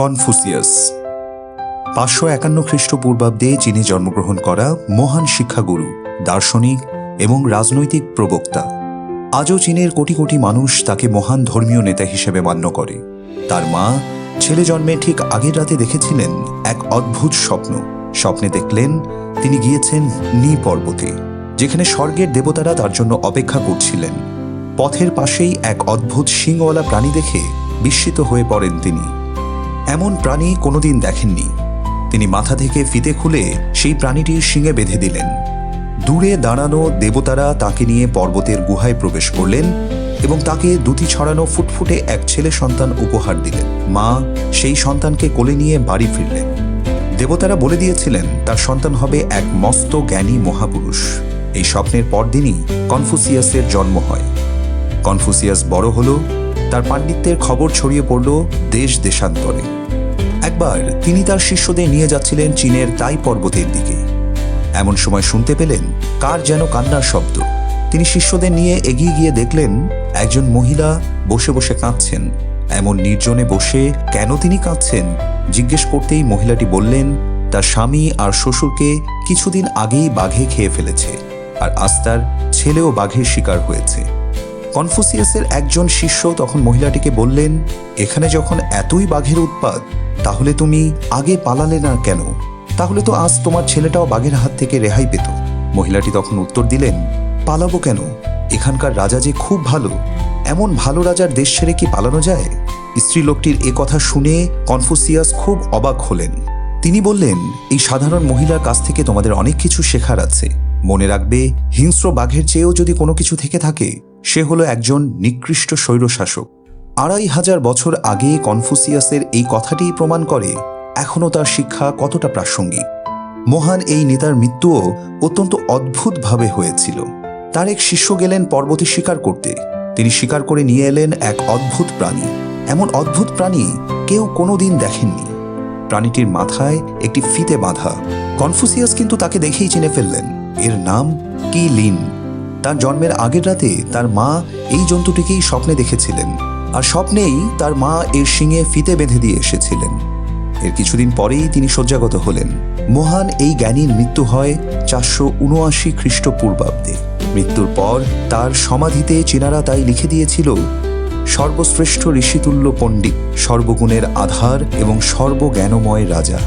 Confucius পাঁচশো একান্ন খ্রিস্টপূর্বাব্দে চীনে জন্মগ্রহণ করা মহান শিক্ষাগুরু, দার্শনিক এবং রাজনৈতিক প্রবক্তা, আজও চীনের কোটি কোটি মানুষ তাকে মহান ধর্মীয় নেতা হিসেবে মান্য করে। তার মা, ছেলে জন্মে ঠিক আগের রাতে দেখেছিলেন এক অদ্ভুত স্বপ্ন। স্বপ্নে দেখলেন তিনি গিয়েছেন নি পর্বতে, যেখানে স্বর্গের দেবতারা তার জন্য অপেক্ষা করছিলেন। পথের পাশেই এক অদ্ভুত শিংওয়ালা প্রাণী দেখে বিস্মিত হয়ে পড়েন তিনি। এমন প্রাণী কোনোদিন দেখেননি। তিনি মাথা থেকে ফিতে খুলে সেই প্রাণীটির শিঙে বেঁধে দিলেন। দূরে দাঁড়ানো দেবতারা তাকে নিয়ে পর্বতের গুহায় প্রবেশ করলেন এবং তাকে দুটি ছড়ানো ফুটফুটে এক ছেলে সন্তান উপহার দিলেন। মা সেই সন্তানকে কোলে নিয়ে বাড়ি ফিরলেন। দেবতারা বলে দিয়েছিলেন, তার সন্তান হবে এক মস্ত জ্ঞানী মহাপুরুষ। এই স্বপ্নের পরদিনই কনফুসিয়াসের জন্ম হয়। কনফুসিয়াস বড় হল, তার পাণ্ডিত্যের খবর ছড়িয়ে পড়ল দেশ দেশান্তরে। একবার তিনি তার শিষ্যদের নিয়ে যাচ্ছিলেন চীনের তাই পর্বতের দিকে। এমন সময় শুনতে পেলেন, কার যেন কান্নার শব্দ। তিনি শিষ্যদের নিয়ে এগিয়ে গিয়ে দেখলেন, একজন মহিলা বসে বসে কাঁদছেন। এমন নির্জনে বসে কেন তিনি কাঁদছেন? জিজ্ঞেস করতেই মহিলাটি বললেন, তার স্বামী আর শ্বশুরকে কিছুদিন আগেই বাঘে খেয়ে ফেলেছে, আর আজ তার ছেলেও বাঘের শিকার হয়েছে। কনফুসিয়াসের একজন শিষ্য তখন মহিলাটিকে বললেন, এখানে যখন এতই বাঘের উৎপাত তাহলে তুমি আগে পালালে না কেন? তাহলে তো আজ তোমার ছেলেটাও বাঘের হাত থেকে রেহাই পেত। মহিলাটি তখন উত্তর দিলেন, পালাবো কেন? এখানকার রাজা যে খুব ভালো। এমন ভালো রাজার দেশ ছেড়ে কি পালানো যায়? স্ত্রী লোকটির এ কথা শুনে কনফুসিয়াস খুব অবাক হলেন। তিনি বললেন, এই সাধারণ মহিলার কাছ থেকে তোমাদের অনেক কিছু শেখার আছে। মনে রাখবে, হিংস্র বাঘের চেয়েও যদি কোনো কিছু থেকে থাকে, সে হলো একজন নিকৃষ্ট স্বৈরশাসক। আড়াই হাজার বছর আগে কনফুসিয়াসের এই কথাটিই প্রমাণ করে এখনও তার শিক্ষা কতটা প্রাসঙ্গিক। মহান এই নেতার মৃত্যুও অত্যন্ত অদ্ভুতভাবে হয়েছিল। তার এক শিষ্য গেলেন পর্বতে শিকার করতে। তিনি শিকার করে নিয়ে এলেন এক অদ্ভুত প্রাণী। এমন অদ্ভুত প্রাণী কেউ কোনোদিন দেখেননি। প্রাণীটির মাথায় একটি ফিতে বাঁধা। কনফুসিয়াস কিন্তু তাকে দেখেই চিনে ফেললেন। এর নাম কি লিন তার জন্মের আগের রাতে তার মা এই জন্তুটিকেই স্বপ্নে দেখেছিলেন। আর স্বপ্নেই তার মা এর শিঙে ফিতে বেঁধে দিয়ে এসেছিলেন। এর কিছুদিন পরেই তিনি শয্যাগত হলেন। মহান এই জ্ঞানীর মৃত্যু হয় চারশো উনআশি খ্রিস্টপূর্বাব্দে। মৃত্যুর পর তার সমাধিতে চীনারা তাই লিখে দিয়েছিল, সর্বশ্রেষ্ঠ ঋষিতুল্য পণ্ডিত, সর্বগুণের আধার এবং সর্বজ্ঞানময় রাজা।